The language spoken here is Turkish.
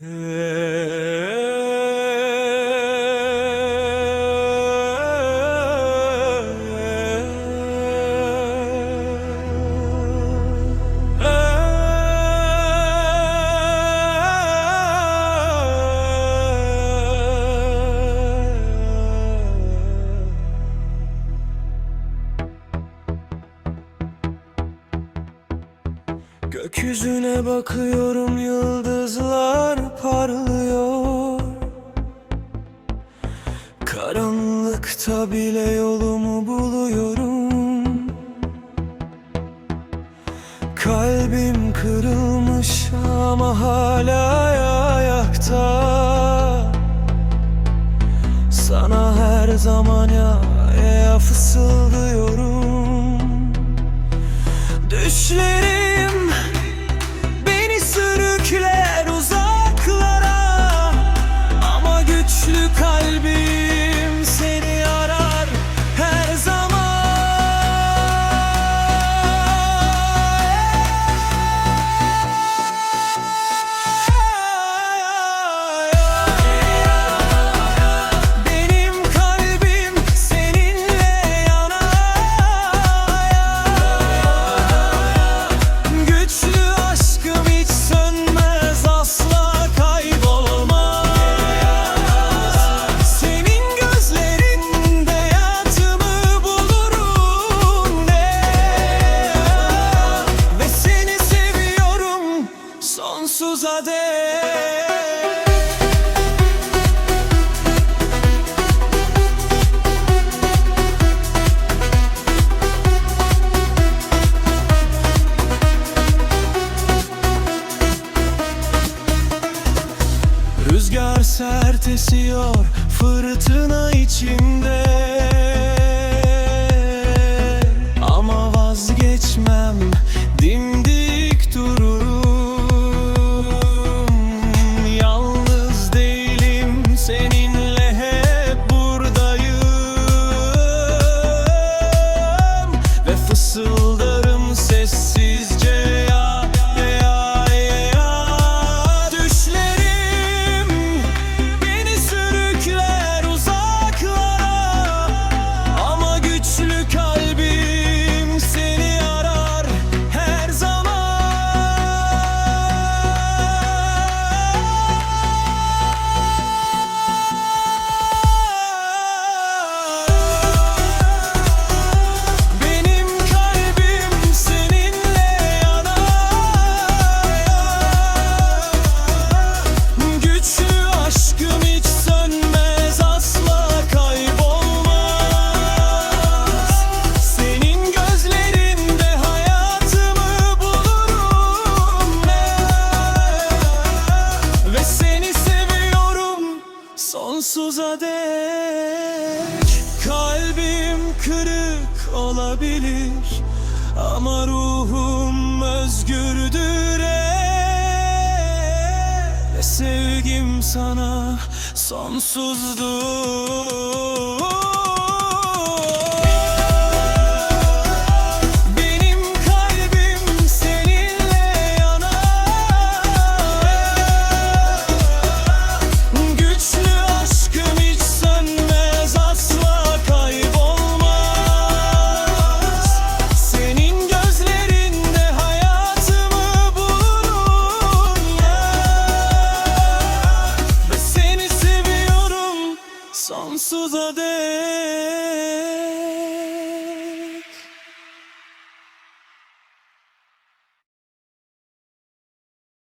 Uh... Gökyüzüne bakıyorum yıldızlar parlıyor. Karanlıkta bile yolumu buluyorum. Kalbim kırılmış ama hala ayakta. Sana her zaman ya, ya fısıldıyorum. Düşlerim be sonsuza dek Rüzgar sert esiyor fırtına içinde. dek. Kalbim kırık olabilir Ama ruhum özgürdür e. Ve sevgim sana sonsuzdur. those are